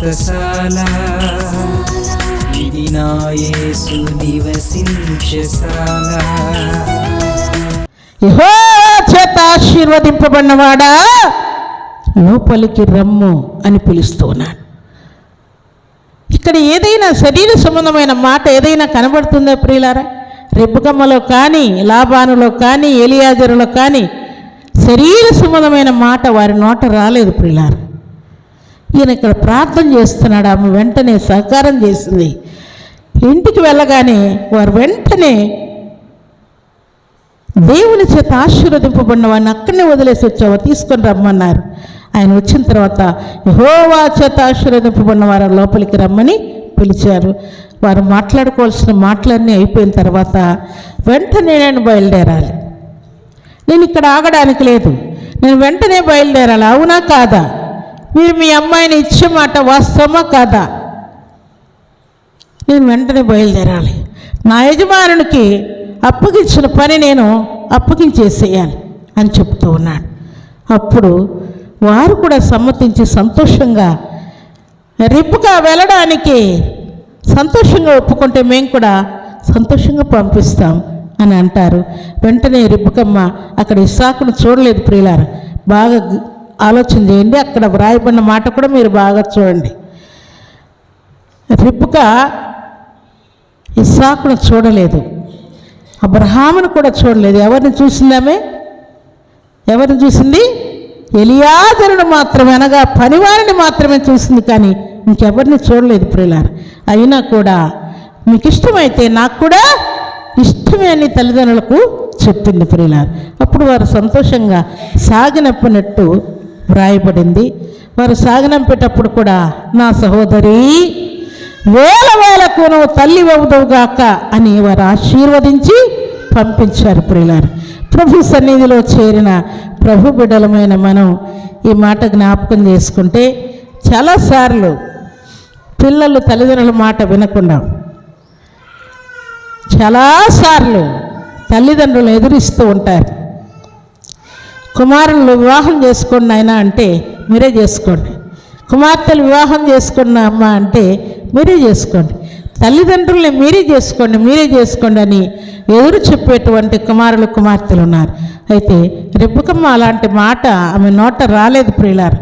వ్రతశాల ఇది నా నివసించశాల యహో చేత ఆశీర్వదింపబడినవాడా లోపలికి రమ్ము అని పిలుస్తూ ఉన్నాడు ఇక్కడ ఏదైనా శరీర సంబంధమైన మాట ఏదైనా కనబడుతుందా ప్రియులారా? రెబ్బకమ్మలో కానీ లాభానులో కానీ ఎలియాజరులో కానీ శరీర సంబంధమైన మాట వారి నోట రాలేదు ప్రియులారా. ఈయన ఇక్కడ ప్రార్థన చేస్తున్నాడు. ఆమె వెంటనే సహకారం చేసింది. ఇంటికి వెళ్ళగానే వారు వెంటనే దేవుని చేత ఆశీర్వదింపబడిన వాడిని అక్కడనే వదిలేసి వచ్చావా తీసుకొని రమ్మన్నారు. ఆయన వచ్చిన తర్వాత హోవా చేత ఆశీర్వదింపబడిన వారు లోపలికి రమ్మని పిలిచారు. వారు మాట్లాడుకోవాల్సిన మాటలన్నీ అయిపోయిన తర్వాత వెంటనే నేను బయలుదేరాలి. నేను ఇక్కడ ఆగడానికి లేదు. నేను వెంటనే బయలుదేరాలి. అవునా కాదా? మీరు మీ అమ్మాయిని ఇచ్చే మాట వాస్తవమా కాదా? నేను వెంటనే బయలుదేరాలి. నా యజమానునికి అప్పగించిన పని నేను అప్పగించేసేయాలి అని చెప్తూ ఉన్నాడు. అప్పుడు వారు కూడా సమ్మతించి సంతోషంగా రిప్పుగా వెళ్ళడానికి సంతోషంగా ఒప్పుకుంటే మేము కూడా సంతోషంగా పంపిస్తాం అని అంటారు. వెంటనే రిబ్బకమ్మ అక్కడ ఇసాకును చూడలేదు ప్రియులారు. బాగా ఆలోచన చేయండి. అక్కడ వ్రాయబడిన మాట కూడా మీరు బాగా చూడండి. రిబ్బక ఇస్సాకును చూడలేదు. అబ్రహామును కూడా చూడలేదు. ఎవరిని చూసిందామే ఎవరిని చూసింది? ఎలియాజరుడు మాత్రమే అనగా పనివారిని మాత్రమే చూసింది. కానీ ఇంకెవరిని చూడలేదు ప్రియులారు. అయినా కూడా మీకు ఇష్టమైతే నాకు కూడా ఇష్టమే అని తల్లిదండ్రులకు చెప్పింది ప్రియులారు. అప్పుడు వారు సంతోషంగా సాగినప్పినట్టు వ్రాయబడింది వారు సాగనంపేటప్పుడు కూడా నా సహోదరి వేల వేలకు నువ్వు తల్లి అవుదవుగాక అని వారు ఆశీర్వదించి పంపించారు ప్రియులారు. ప్రభు సన్నిధిలో చేరిన ప్రభు బిడ్డలమైన మనం ఈ మాట జ్ఞాపకం చేసుకుంటే చాలాసార్లు పిల్లలు తల్లిదండ్రుల మాట వినకుండా చాలాసార్లు తల్లిదండ్రులు ఎదురిస్తూ ఉంటారు. కుమారులు వివాహం చేసుకోండి ఆయన అంటే మీరే చేసుకోండి. కుమార్తెలు వివాహం చేసుకున్న అమ్మ అంటే మీరే చేసుకోండి. తల్లిదండ్రుల్ని మీరే చేసుకోండి మీరే చేసుకోండి అని ఎదురు చెప్పేటువంటి కుమారులు కుమార్తెలు ఉన్నారు. అయితే రెబ్బకమ్మ అలాంటి మాట ఆమె నోట రాలేదు ప్రియులారు.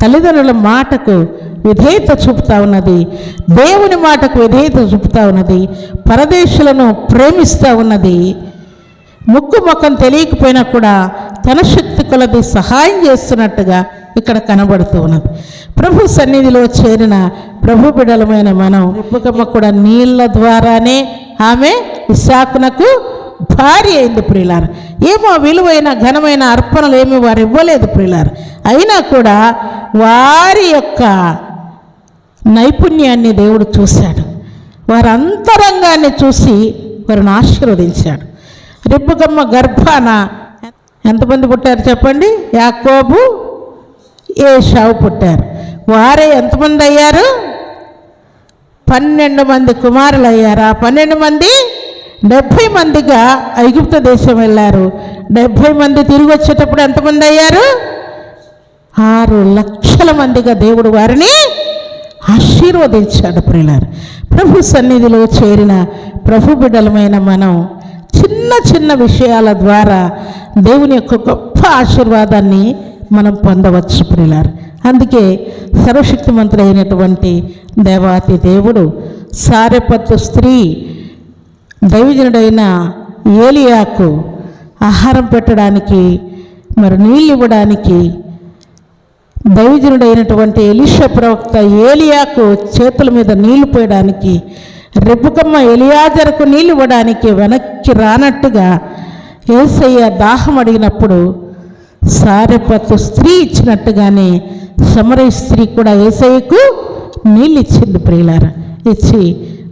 తల్లిదండ్రుల మాటకు విధేయత చూపుతా ఉన్నది దేవుని మాటకు విధేయత చూపుతా ఉన్నది పరదేశులను ప్రేమిస్తూ ఉన్నది. ముక్కు ముఖం తెలియకపోయినా కూడా తన శక్తి కొలది సహాయం చేస్తున్నట్టుగా ఇక్కడ కనబడుతూ ఉన్నది. ప్రభు సన్నిధిలో చేరిన ప్రభు బిడలమైన మనం రిబ్బకమ్మ కూడా నీళ్ళ ద్వారానే ఆమె విశాఖనకు భారీ అయింది ప్రియులారు. ఏమో విలువైన ఘనమైన అర్పణలు ఏమి వారు ఇవ్వలేదు ప్రియులారు. అయినా కూడా వారి యొక్క నైపుణ్యాన్ని దేవుడు చూశాడు. వారి అంతరంగాన్ని చూసి వారిని ఆశీర్వదించాడు. రిబ్బకమ్మ గర్భాన ఎంతమంది పుట్టారు చెప్పండి? యాకోబు ఏషావు పుట్టారు. వారే ఎంతమంది అయ్యారు? పన్నెండు మంది కుమారులు అయ్యారు. ఆ పన్నెండు మంది డెబ్భై మందిగా ఐగుప్త దేశం వెళ్ళారు. డెబ్భై మంది తిరిగి వచ్చేటప్పుడు ఎంతమంది అయ్యారు? ఆరు లక్షల మందిగా దేవుడు వారిని ఆశీర్వదించాడు ప్రియులారు. ప్రభు సన్నిధిలో చేరిన ప్రభు బిడ్డలమైన మనం చిన్న చిన్న విషయాల ద్వారా దేవుని యొక్క గొప్ప ఆశీర్వాదాన్ని మనం పొందవచ్చు ప్రిలారు అందుకే సర్వశక్తిమంతుడు అయినటువంటి దేవాతి దేవుడు సారెపత్తు స్త్రీ దైవజనుడైన ఏలియాకు ఆహారం పెట్టడానికి మరి నీళ్ళు ఇవ్వడానికి దైవజనుడైనటువంటి ఎలిష ప్రవక్త ఏలియాకు చేతుల మీద నీళ్ళు పోయడానికి రెప్పుకమ్మ ఎలియాజరకు నీళ్ళు ఇవ్వడానికి వెనక్కి రానట్టుగా ఏసయ్య దాహం అడిగినప్పుడు సారెపత్తు స్త్రీ ఇచ్చినట్టుగానే సమర స్త్రీ కూడా ఏసయ్యకు నీళ్ళు ఇచ్చింది ప్రియులారా. ఇచ్చి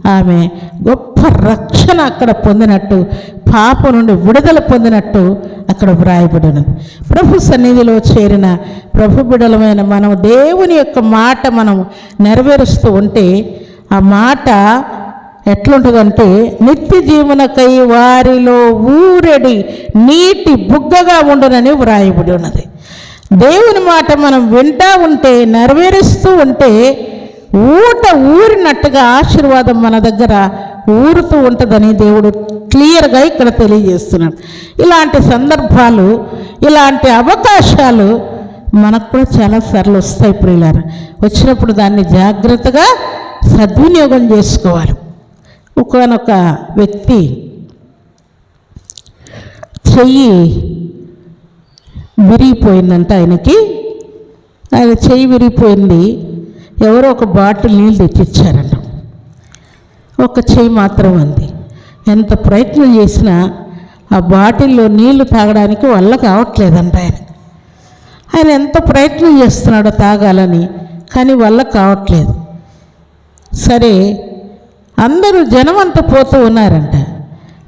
ఆమె గొప్ప రక్షణ అక్కడ పొందినట్టు పాపం నుండి విడుదల పొందినట్టు అక్కడ వ్రాయబడినది. ప్రభు సన్నిధిలో చేరిన ప్రభు బిడలమైన మనం దేవుని యొక్క మాట మనం నెరవేరుస్తూ ఉంటే ఆ మాట ఎట్లుంటుందంటే నిత్య జీవనకై వారిలో ఊరెడి నీటి బుగ్గగా ఉండనని వ్రాయబడి ఉన్నది. దేవుని మాట మనం వింటా ఉంటే నెరవేరుస్తూ ఉంటే ఊట ఊరినట్టుగా ఆశీర్వాదం మన దగ్గర ఊరుతూ ఉంటుందని దేవుడు క్లియర్గా ఇక్కడ తెలియజేస్తున్నాడు. ఇలాంటి సందర్భాలు ఇలాంటి అవకాశాలు మనకు కూడా చాలాసార్లు వస్తాయి ఇలా వచ్చినప్పుడు దాన్ని జాగ్రత్తగా సద్వినియోగం చేసుకోవాలి. ఒకనొక వ్యక్తి చెయ్యి విరిగిపోయిందంట ఆయనకి. ఆయన చెయ్యి విరిగిపోయింది. ఎవరో ఒక బాటిల్ నీళ్ళు తెచ్చిచ్చారంట. ఒక చెయ్యి మాత్రం ఉంది ఎంత ప్రయత్నం చేసినా ఆ బాటిల్లో నీళ్ళు తాగడానికి వల్ల కావట్లేదంట ఆయన. ఆయన ఎంత ప్రయత్నం చేస్తున్నాడో తాగాలని కానీ వల్ల కావట్లేదు. సరే అందరూ జనం అంతా పోతూ ఉన్నారంట.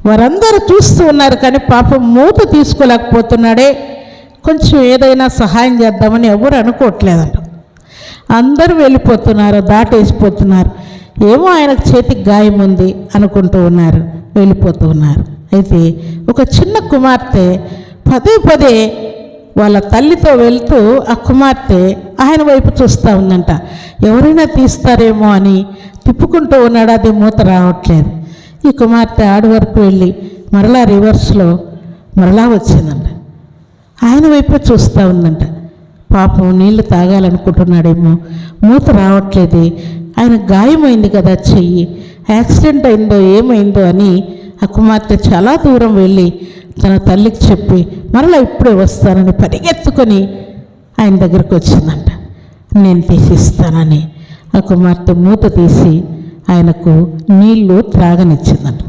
వారందరూ చూస్తూ ఉన్నారు కానీ పాపం మూత తీసుకోలేకపోతున్నాడే. కొంచెం ఏదైనా సహాయం చేద్దామని ఎవరు అనుకోవట్లేదంట. అందరూ వెళ్ళిపోతున్నారు దాటేసిపోతున్నారు. ఏమో ఆయనకు చేతికి గాయం ఉంది అనుకుంటూ ఉన్నారు వెళ్ళిపోతూ ఉన్నారు. అయితే ఒక చిన్న కుమార్తె పదే పదే వాళ్ళ తల్లితో వెళ్తూ ఆ కుమార్తె ఆయన వైపు చూస్తూ ఉందంట. ఎవరైనా తీస్తారేమో అని తిప్పుకుంటూ ఉన్నాడు? అది మూత రావట్లేదు. ఈ కుమార్తె ఆడి వరకు వెళ్ళి మరలా రివర్స్లో మరలా వచ్చిందంట. ఆయన వైపే చూస్తూ ఉందంట. పాపం నీళ్ళు తాగాలనుకుంటున్నాడేమో. మూత రావట్లేదే. ఆయన గాయమైంది కదా చెయ్యి. యాక్సిడెంట్ అయిందో ఏమైందో అని ఆ కుమార్తె చాలా దూరం వెళ్ళి తన తల్లికి చెప్పి మరలా ఇప్పుడే వస్తానని పరిగెత్తుకొని ఆయన దగ్గరికి వచ్చిందంట. నేను తీసిస్తానని. ఆ కుమార్తె మూత తీసి ఆయనకు నీళ్ళు త్రాగనిచ్చిందంట.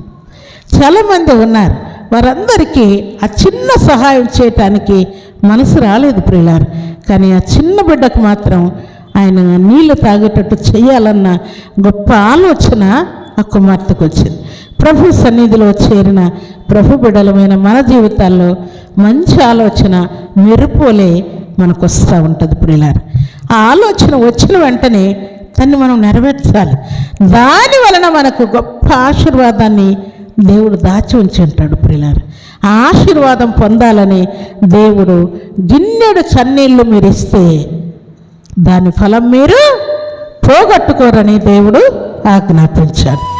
చాలామంది ఉన్నారు. వారందరికీ ఆ చిన్న సహాయం చేయటానికి మనసు రాలేదు ప్రియులారు. కానీ ఆ చిన్న బిడ్డకు మాత్రం ఆయన నీళ్ళు తాగేటట్టు చేయాలన్న గొప్ప ఆలోచన ఆ కుమార్తెకు వచ్చింది. ప్రభు సన్నిధిలో చేరిన ప్రభు బిడలమైన మన జీవితాల్లో మంచి ఆలోచన మెరుపులే మనకు వస్తూ ఉంటుంది ప్రియులారు. ఆ ఆలోచన వచ్చిన వెంటనే దాన్ని మనం నెరవేర్చాలి. దాని వలన మనకు గొప్ప ఆశీర్వాదాన్ని దేవుడు దాచి ఉంచి ఉంటాడు ప్రియులారు. ఆశీర్వాదం పొందాలని దేవుడు గిన్నెడు చన్నీళ్ళు మీరు ఇస్తే దాని ఫలం మీరు పోగొట్టుకోరని దేవుడు ఆజ్ఞాపించాడు